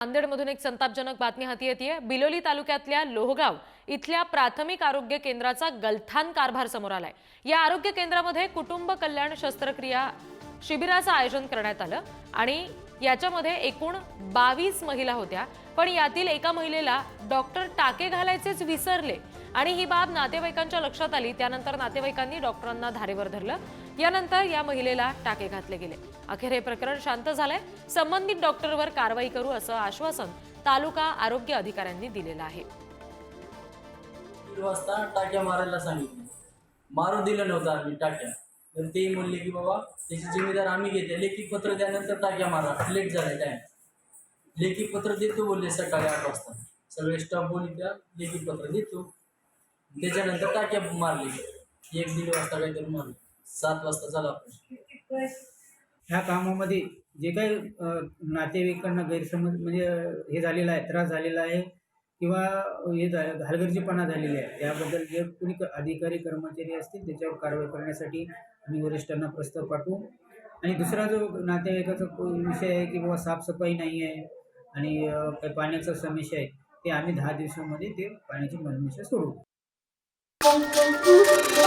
नांदेडमधून एक संतापजनक बातमी हाती येते बिलोली तालुक्यातल्या लोहगाव इथल्या प्राथमिक आरोग्य केंद्राचा गलथान कारभार समोर आलाय. या आरोग्य केंद्रामध्ये कुटुंब कल्याण शस्त्रक्रिया शिबिराचं आयोजन करण्यात आलं आणि याच्यामध्ये एकूण बावीस महिला होत्या. पण यातील एका महिलेला डॉक्टर टाके घालायचेच विसरले. आणि ही बाब नातेवाईकांच्या लक्षात आली. त्यानंतर नातेवाईकांनी डॉक्टरांना धारेवर धरलं. यानंतर या महिलेला टाके घातले गेले. अखेर हे प्रकरण शांत झालंय. संबंधित डॉक्टरवर कारवाई करू असं आश्वासन तालुका आरोग्य अधिकाऱ्यांनी दिलेलं आहे. वाजता टाक्या मारायला सांगितलं. मारू दिलं नव्हतं आम्ही टाक्या. तर ते म्हणले की बाबा त्याची जिम्मेदार आम्ही घेते लेखी पत्र द्यानंतर टाक्या मारा. लेट झालाय टाइम लेखी पत्र देतो बोलले सकाळी आठ वाजता. सगळे स्टाफ बोलले लेखी पत्र देतो. त्याच्यानंतर काय कॅब मारली. एक दीड वाजता काहीतरी मारली. सात वाजता झाला आपण ह्या कामामध्ये जे काही अ, नातेवाईकांना गैरसमज म्हणजे हे झालेलं आहे त्रास झालेला आहे किंवा हे झा- हलगर्जीपणा झालेली आहे त्याबद्दल जे कोणी क- अधिकारी कर्मचारी असतील त्याच्यावर कारवाई करण्यासाठी आम्ही वरिष्ठांना प्रस्ताव पाठवू. आणि दुसरा जो नातेवाईकाचा को- विषय आहे की बाबा साफसफाई नाही आहे आणि अ, काही पाण्याचा समस्या आहे ते आम्ही दहा दिवसामध्ये ते पाण्याची समस्या सोडवू. Thank you.